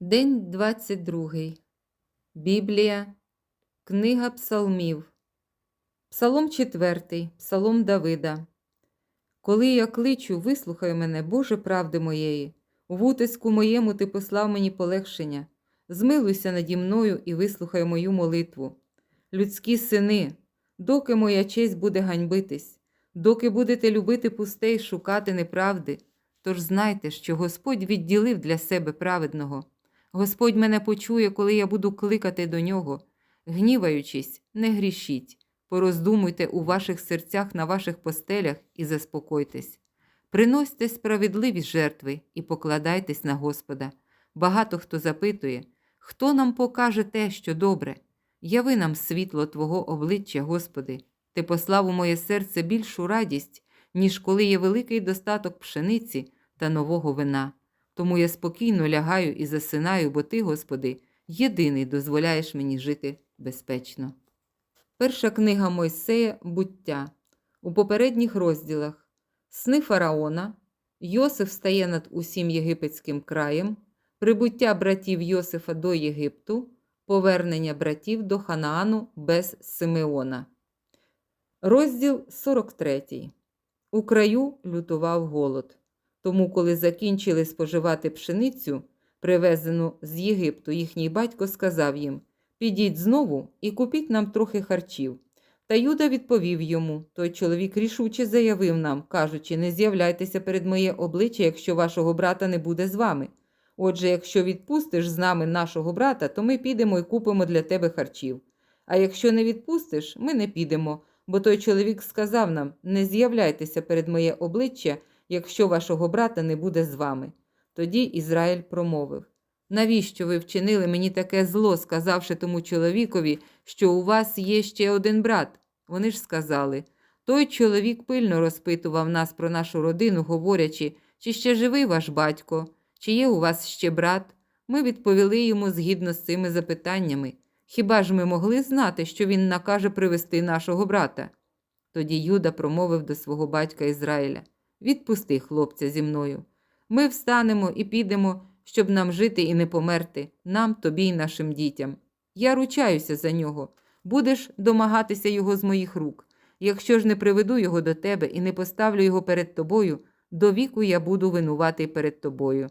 День 22. Біблія. Книга Псалмів. Псалом 4. Псалом Давида. Коли я кличу, вислухай мене, Боже правди моєї. В утиску моєму ти послав мені полегшення. Змилуйся наді мною і вислухай мою молитву. Людські сини, доки моя честь буде ганьбитись, доки будете любити пусте й шукати неправди, тож знайте, що Господь відділив для себе праведного. Господь мене почує, коли я буду кликати до нього. Гніваючись, не грішіть, пороздумуйте у ваших серцях на ваших постелях і заспокойтесь. Приносьте справедливі жертви і покладайтесь на Господа. Багато хто запитує, хто нам покаже те, що добре. Яви нам світло Твого обличчя, Господи, Ти послав у моє серце більшу радість, ніж коли є великий достаток пшениці та нового вина. Тому я спокійно лягаю і засинаю, бо Ти, Господи, єдиний дозволяєш мені жити безпечно. Перша книга Мойсея Буття. У попередніх розділах Сни фараона, Йосиф стає над усім єгипетським краєм, прибуття братів Йосифа до Єгипту, повернення братів до Ханаану без Симеона. Розділ 43. У краю лютував голод. Тому, коли закінчили споживати пшеницю, привезену з Єгипту, їхній батько сказав їм: Підіть знову і купіть нам трохи харчів. Та Юда відповів йому: той чоловік рішуче заявив нам, кажучи, не з'являйтеся перед моє обличчя, якщо вашого брата не буде з вами. Отже, якщо відпустиш з нами нашого брата, то ми підемо і купимо для тебе харчів. А якщо не відпустиш, ми не підемо, бо той чоловік сказав нам: не з'являйтеся перед моє обличчя, якщо вашого брата не буде з вами. Тоді Ізраїль промовив: Навіщо ви вчинили мені таке зло, сказавши тому чоловікові, що у вас є ще один брат? Вони ж сказали: той чоловік пильно розпитував нас про нашу родину, говорячи, чи ще живий ваш батько, чи є у вас ще брат. Ми відповіли йому згідно з цими запитаннями. Хіба ж ми могли знати, що він накаже привести нашого брата? Тоді Юда промовив до свого батька Ізраїля: Відпусти хлопця зі мною. Ми встанемо і підемо, щоб нам жити і не померти, нам, тобі й нашим дітям. Я ручаюся за нього. Будеш домагатися його з моїх рук. Якщо ж не приведу його до тебе і не поставлю його перед тобою, до віку я буду винуватий перед тобою.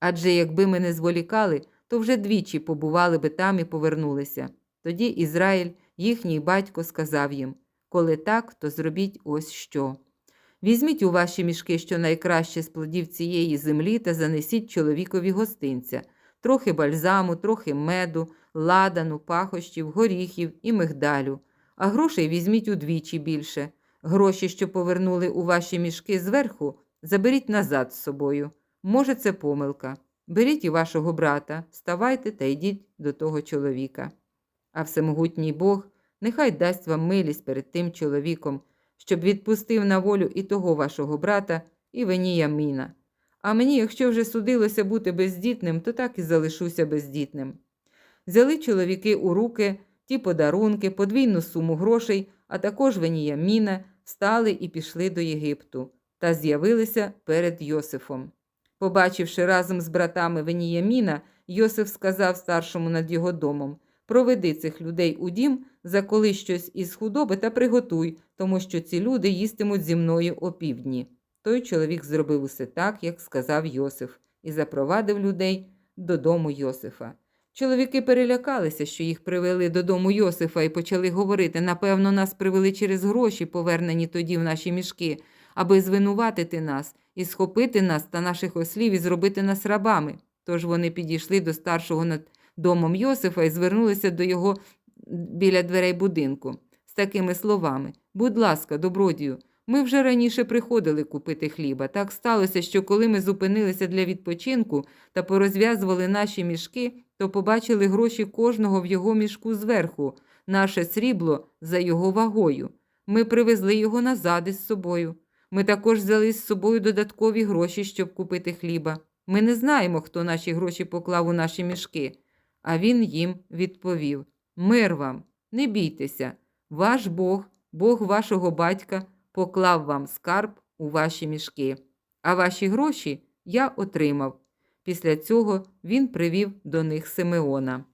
Адже якби ми не зволікали, то вже двічі побували би там і повернулися. Тоді Ізраїль, їхній батько, сказав їм коли так, то зробіть ось що. Візьміть у ваші мішки що найкраще з плодів цієї землі та занесіть чоловікові гостинця, трохи бальзаму, трохи меду, ладану, пахощів, горіхів і мигдалю, а грошей візьміть удвічі більше. Гроші, що повернули у ваші мішки зверху, заберіть назад з собою. Може, це помилка. Беріть і вашого брата, вставайте та йдіть до того чоловіка. А всемогутній Бог нехай дасть вам милість перед тим чоловіком, щоб відпустив на волю і того вашого брата, і Веніяміна. А мені, якщо вже судилося бути бездітним, то так і залишуся бездітним. Взяли чоловіки у руки ті подарунки, подвійну суму грошей, а також Веніяміна, встали і пішли до Єгипту та з'явилися перед Йосифом. Побачивши разом з братами Веніяміна, Йосиф сказав старшому над його домом Проведи цих людей у дім, заколи щось із худоби та приготуй, тому що ці люди їстимуть зі мною опівдні. Той чоловік зробив усе так, як сказав Йосиф, і запровадив людей додому Йосифа. Чоловіки перелякалися, що їх привели додому Йосифа, і почали говорити напевно, нас привели через гроші, повернені тоді в наші мішки, аби звинуватити нас і схопити нас та наших ослів і зробити нас рабами. Тож вони підійшли до старшого над домом Йосифа і звернулися до його біля дверей будинку з такими словами: Будь ласка, добродію, ми вже раніше приходили купити хліба. Так сталося, що коли ми зупинилися для відпочинку та порозв'язували наші мішки, то побачили гроші кожного в його мішку зверху, наше срібло за його вагою. Ми привезли його назад із собою. Ми також взяли з собою додаткові гроші, щоб купити хліба. Ми не знаємо, хто наші гроші поклав у наші мішки. А він їм відповів Мир вам, не бійтеся, ваш Бог, Бог вашого батька, поклав вам скарб у ваші мішки, а ваші гроші я отримав. Після цього він привів до них Симеона.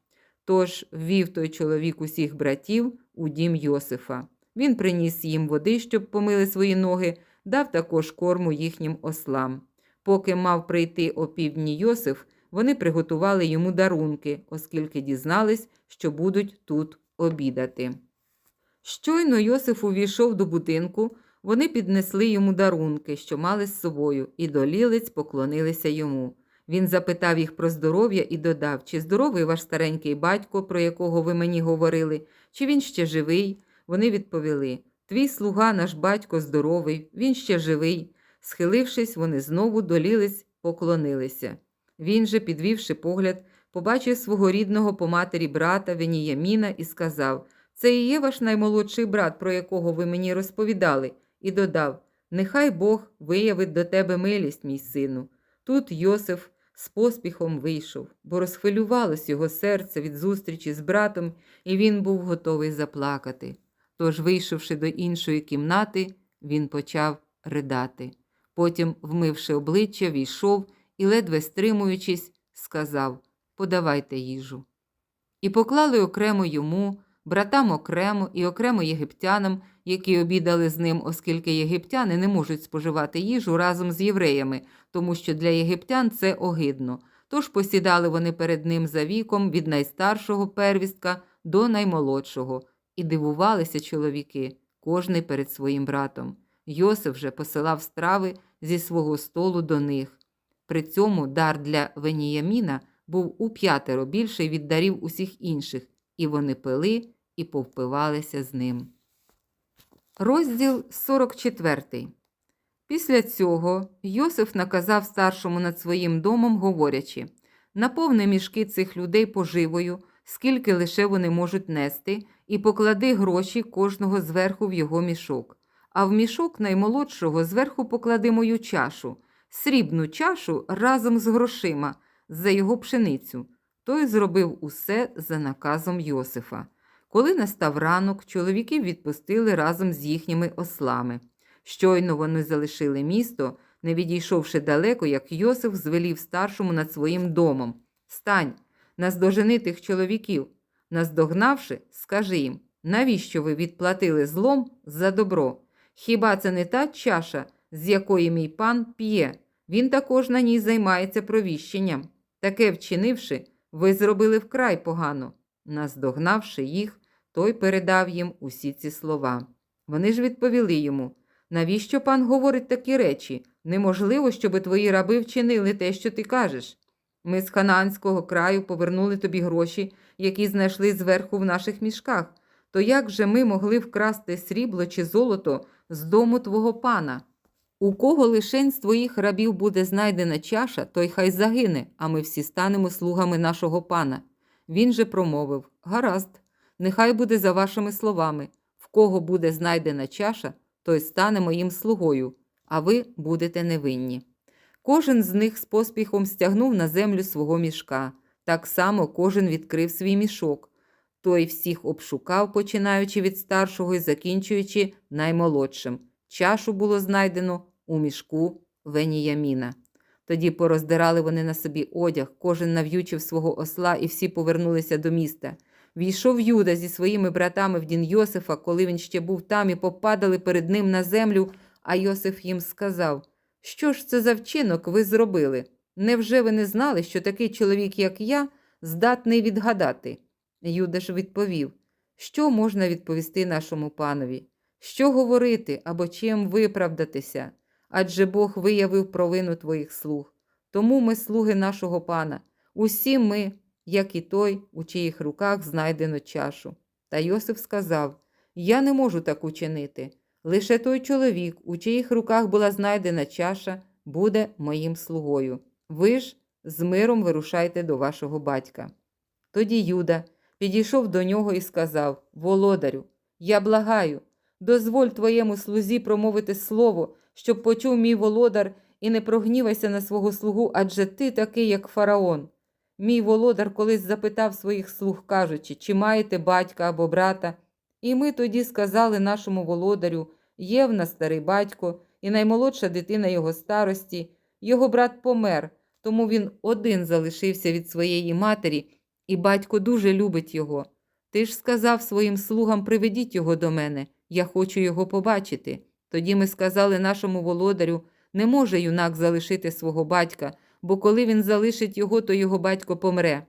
Тож ввів той чоловік усіх братів у дім Йосифа. Він приніс їм води, щоб помили свої ноги, дав також корму їхнім ослам. Поки мав прийти опівдні Йосиф, вони приготували йому дарунки, оскільки дізнались, що будуть тут обідати. Щойно Йосиф увійшов до будинку, вони піднесли йому дарунки, що мали з собою, і до лілиць поклонилися йому. Він запитав їх про здоров'я і додав, чи здоровий ваш старенький батько, про якого ви мені говорили, чи він ще живий. Вони відповіли Твій слуга, наш батько, здоровий, він ще живий. Схилившись, вони знову до лілиць поклонилися. Він же, підвівши погляд, побачив свого рідного по матері брата Веніяміна і сказав Це і є ваш наймолодший брат, про якого ви мені розповідали, і додав Нехай Бог виявить до тебе милість, мій сину. Тут Йосиф з поспіхом вийшов, бо розхвилювалось його серце від зустрічі з братом, і він був готовий заплакати. Тож, вийшовши до іншої кімнати, він почав ридати. Потім, вмивши обличчя, війшов і, ледве стримуючись, сказав Подавайте їжу. І поклали окремо йому, братам окремо і окремо єгиптянам, які обідали з ним, оскільки єгиптяни не можуть споживати їжу разом з євреями, тому що для єгиптян це огидно. Тож посідали вони перед ним за віком від найстаршого первістка до наймолодшого, і дивувалися чоловіки, кожний перед своїм братом. Йосиф же посилав страви зі свого столу до них. При цьому дар для Веніяміна був у п'ятеро більший від дарів усіх інших, і вони пили і повпивалися з ним. Розділ 44. Після цього Йосиф наказав старшому над своїм домом, говорячи наповни мішки цих людей поживою, скільки лише вони можуть нести, і поклади гроші кожного зверху в його мішок. А в мішок наймолодшого зверху поклади мою чашу, срібну чашу разом з грошима за його пшеницю. Той зробив усе за наказом Йосифа. Коли настав ранок, чоловіків відпустили разом з їхніми ослами. Щойно вони залишили місто, не відійшовши далеко, як Йосиф звелів старшому над своїм домом. Стань, наздожени тих чоловіків. Наздогнавши, скажи їм, навіщо ви відплатили злом за добро? Хіба це не та чаша, з якої мій пан п'є? Він також на ній займається провіщенням. Таке вчинивши, ви зробили вкрай погано. Наздогнавши їх, той передав їм усі ці слова. Вони ж відповіли йому навіщо пан говорить такі речі? Неможливо, щоб твої раби вчинили те, що ти кажеш. Ми з ханаанського краю повернули тобі гроші, які знайшли зверху в наших мішках. То як же ми могли вкрасти срібло чи золото з дому твого пана? У кого лишень з твоїх рабів буде знайдена чаша, той хай загине, а ми всі станемо слугами нашого пана. Він же промовив Гаразд, нехай буде за вашими словами. В кого буде знайдена чаша, той стане моїм слугою, а ви будете невинні. Кожен з них з поспіхом стягнув на землю свого мішка. Так само кожен відкрив свій мішок. Той всіх обшукав, починаючи від старшого і закінчуючи наймолодшим. Чашу було знайдено у мішку Веніяміна. Тоді пороздирали вони на собі одяг, кожен нав'ючив свого осла, і всі повернулися до міста. Війшов Юда зі своїми братами в дін Йосифа, коли він ще був там, і попадали перед ним на землю, а Йосиф їм сказав Що ж це за вчинок ви зробили? Невже ви не знали, що такий чоловік, як я, здатний відгадати? Юда ж відповів Що можна відповісти нашому панові? Що говорити або чим виправдатися? Адже Бог виявив провину твоїх слуг. Тому ми слуги нашого пана. Усі ми, як і той, у чиїх руках знайдено чашу. Та Йосиф сказав Я не можу так учинити. Лише той чоловік, у чиїх руках була знайдена чаша, буде моїм слугою. Ви ж з миром вирушайте до вашого батька. Тоді Юда підійшов до нього і сказав Володарю, я благаю, дозволь твоєму слузі промовити слово, щоб почув мій володар, і не прогнівайся на свого слугу, адже ти такий, як фараон. Мій володар колись запитав своїх слуг, кажучи, чи маєте батька або брата. І ми тоді сказали нашому володарю є в нас старий батько і наймолодша дитина його старості. Його брат помер, тому він один залишився від своєї матері, і батько дуже любить його. Ти ж сказав своїм слугам приведіть його до мене, я хочу його побачити. Тоді ми сказали нашому володарю, не може юнак залишити свого батька, бо коли він залишить його, то його батько помре.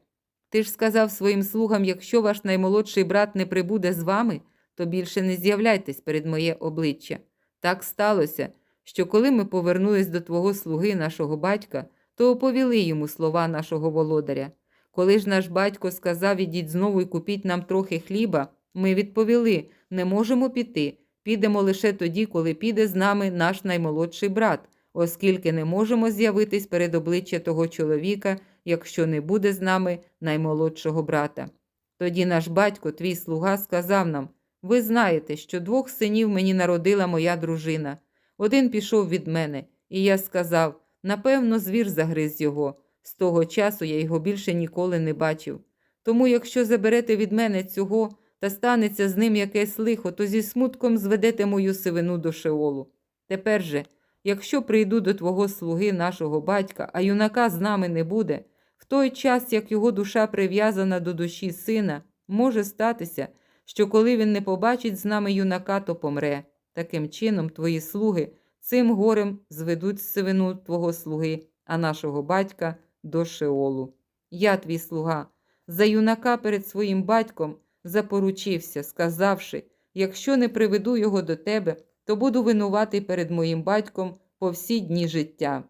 Ти ж сказав своїм слугам, якщо ваш наймолодший брат не прибуде з вами, то більше не з'являйтесь перед моє обличчя. Так сталося, що коли ми повернулись до твого слуги, нашого батька, то оповіли йому слова нашого володаря. Коли ж наш батько сказав, ідіть знову і купіть нам трохи хліба, ми відповіли не можемо піти. Підемо лише тоді, коли піде з нами наш наймолодший брат, оскільки не можемо з'явитись перед обличчя того чоловіка, якщо не буде з нами наймолодшого брата. Тоді наш батько, твій слуга, сказав нам ви знаєте, що двох синів мені народила моя дружина. Один пішов від мене, і я сказав напевно, звір загриз його. З того часу я його більше ніколи не бачив. Тому, якщо заберете від мене цього та станеться з ним якесь лихо, то зі смутком зведете мою сивину до шеолу. Тепер же, якщо прийду до твого слуги, нашого батька, а юнака з нами не буде, в той час, як його душа прив'язана до душі сина, може статися, що коли він не побачить з нами юнака, то помре. Таким чином, твої слуги цим горем зведуть сивину твого слуги, а нашого батька до Шеолу. Я, твій слуга, за юнака перед своїм батьком запоручився, сказавши, якщо не приведу його до тебе, то буду винуватий перед моїм батьком по всі дні життя.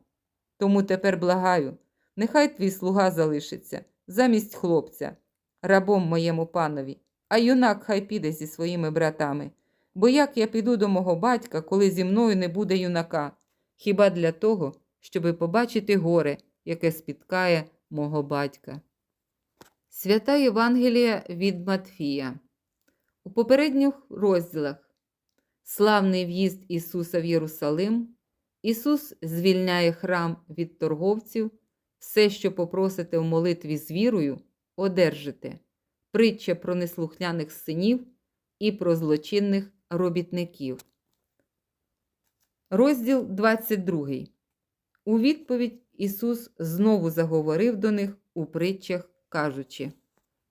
Тому тепер благаю, нехай твій слуга залишиться замість хлопця, рабом моєму панові, а юнак хай піде зі своїми братами. Бо як я піду до мого батька, коли зі мною не буде юнака, хіба для того, щоби побачити горе, яке спіткає мого батька. Свята Євангелія від Матфія. У попередніх розділах Славний в'їзд Ісуса в Єрусалим, Ісус звільняє храм від торговців, все, що попросите в молитві з вірою, одержите, притча про неслухняних синів і про злочинних робітників. Розділ 22. У відповідь Ісус знову заговорив до них у притчах, кажучи: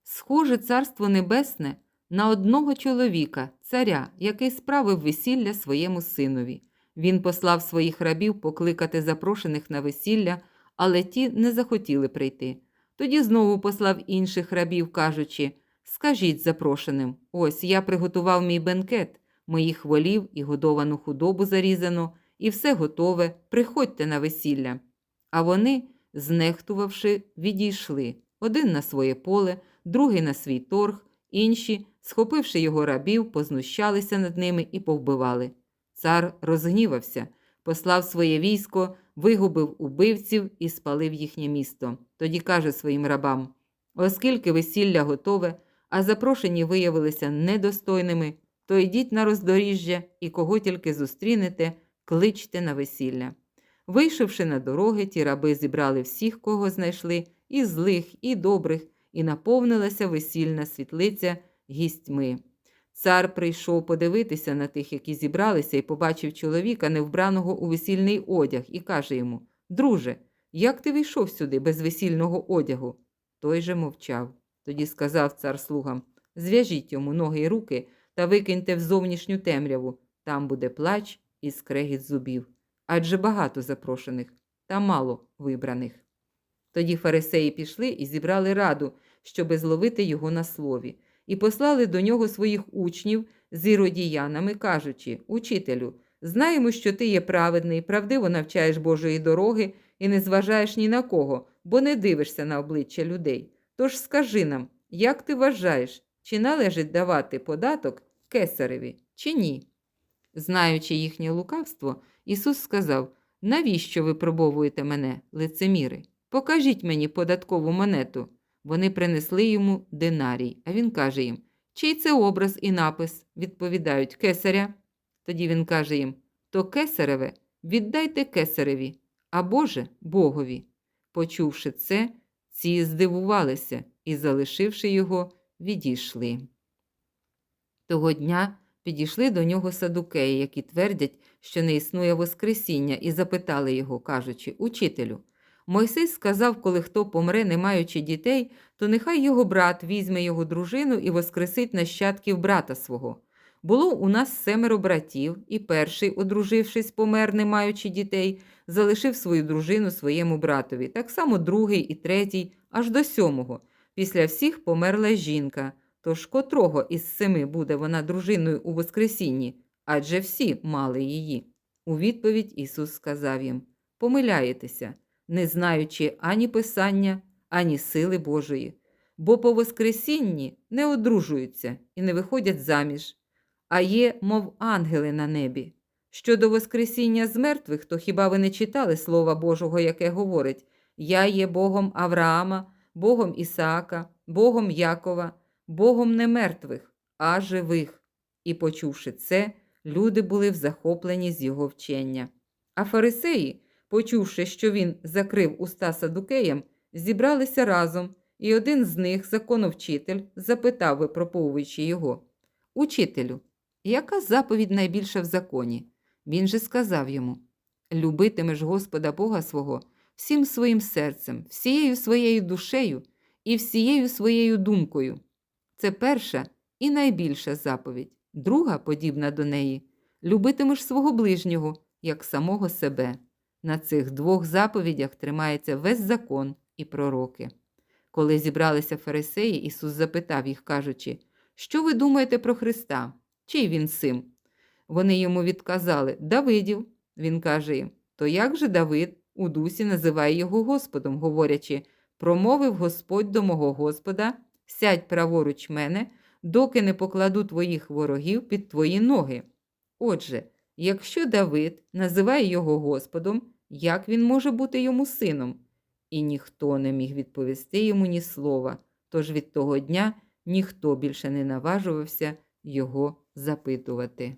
Схоже царство небесне на одного чоловіка, царя, який справив весілля своєму синові. Він послав своїх рабів покликати запрошених на весілля, але ті не захотіли прийти. Тоді знову послав інших рабів, кажучи: Скажіть запрошеним, ось я приготував мій бенкет, моїх волів і годовану худобу зарізано, і все готове, приходьте на весілля. А вони, знехтувавши, відійшли один на своє поле, другий на свій торг, інші, схопивши його рабів, познущалися над ними і повбивали. Цар розгнівався, послав своє військо, вигубив убивців і спалив їхнє місто. Тоді каже своїм рабам: оскільки весілля готове, а запрошені виявилися недостойними, то йдіть на роздоріжжя і кого тільки зустрінете, кличте на весілля. Вийшовши на дороги, ті раби зібрали всіх, кого знайшли, і злих, і добрих, і наповнилася весільна світлиця гістьми. Цар прийшов подивитися на тих, які зібралися, і побачив чоловіка, невбраного у весільний одяг, і каже йому: Друже, як ти вийшов сюди без весільного одягу? Той же мовчав. Тоді сказав цар слугам: Зв'яжіть йому ноги й руки та викиньте в зовнішню темряву. Там буде плач і скрегіт зубів. Адже багато запрошених та мало вибраних. Тоді фарисеї пішли і зібрали раду, щоби зловити його на слові, і послали до нього своїх учнів з іродіянами, кажучи: Учителю, знаємо, що ти є праведний, правдиво навчаєш Божої дороги і не зважаєш ні на кого, бо не дивишся на обличчя людей. Тож скажи нам, як ти вважаєш, чи належить давати податок кесареві, чи ні? Знаючи їхнє лукавство, Ісус сказав: Навіщо ви пробовуєте мене, лицеміри? Покажіть мені податкову монету. Вони принесли йому динарій, а він каже їм: Чий це образ і напис? відповідають кесаря. Тоді він каже їм: То кесареве, віддайте кесареві, а Боже Богові. Почувши це, ці здивувалися і, залишивши його, відійшли. Того дня підійшли до нього садукеї, які твердять, що не існує Воскресіння, і запитали його, кажучи: Учителю, Мойсей сказав, коли хто помре, не маючи дітей, то нехай його брат візьме його дружину і воскресить нащадків брата свого. Було у нас семеро братів, і перший, одружившись, помер, не маючи дітей, залишив свою дружину своєму братові. Так само другий і третій, аж до сьомого. Після всіх померла жінка. Тож котрого із семи буде вона дружиною у Воскресінні? Адже всі мали її. У відповідь Ісус сказав їм: Помиляєтеся, не знаючи ані Писання, ані сили Божої, бо по Воскресінні не одружуються і не виходять заміж, а є, мов ангели на небі. Щодо Воскресіння з мертвих, то хіба ви не читали Слова Божого, яке говорить: Я є Богом Авраама, Богом Ісаака, Богом Якова, Богом не мертвих, а живих. І, почувши це, люди були в захоплені з його вчення. А фарисеї, почувши, що він закрив уста садукеям, зібралися разом, і один з них, законовчитель, запитав, випробовуючи його: Учителю, яка заповідь найбільша в законі? Він же сказав йому: Любитимеш Господа Бога свого всім своїм серцем, всією своєю душею і всією своєю думкою. Це перша і найбільша заповідь. Друга, подібна до неї, любитимеш свого ближнього, як самого себе. На цих двох заповідях тримається весь закон і пророки. Коли зібралися фарисеї, Ісус запитав їх, кажучи, що ви думаєте про Христа? Чий він син? Вони йому відказали Давидів. Він каже їм: То як же Давид у дусі називає його Господом, говорячи, промовив Господь до мого Господа, сядь праворуч мене, доки не покладу твоїх ворогів під твої ноги. Отже, якщо Давид називає його Господом, як він може бути йому сином? І ніхто не міг відповісти йому ні слова, тож від того дня ніхто більше не наважувався його запитувати.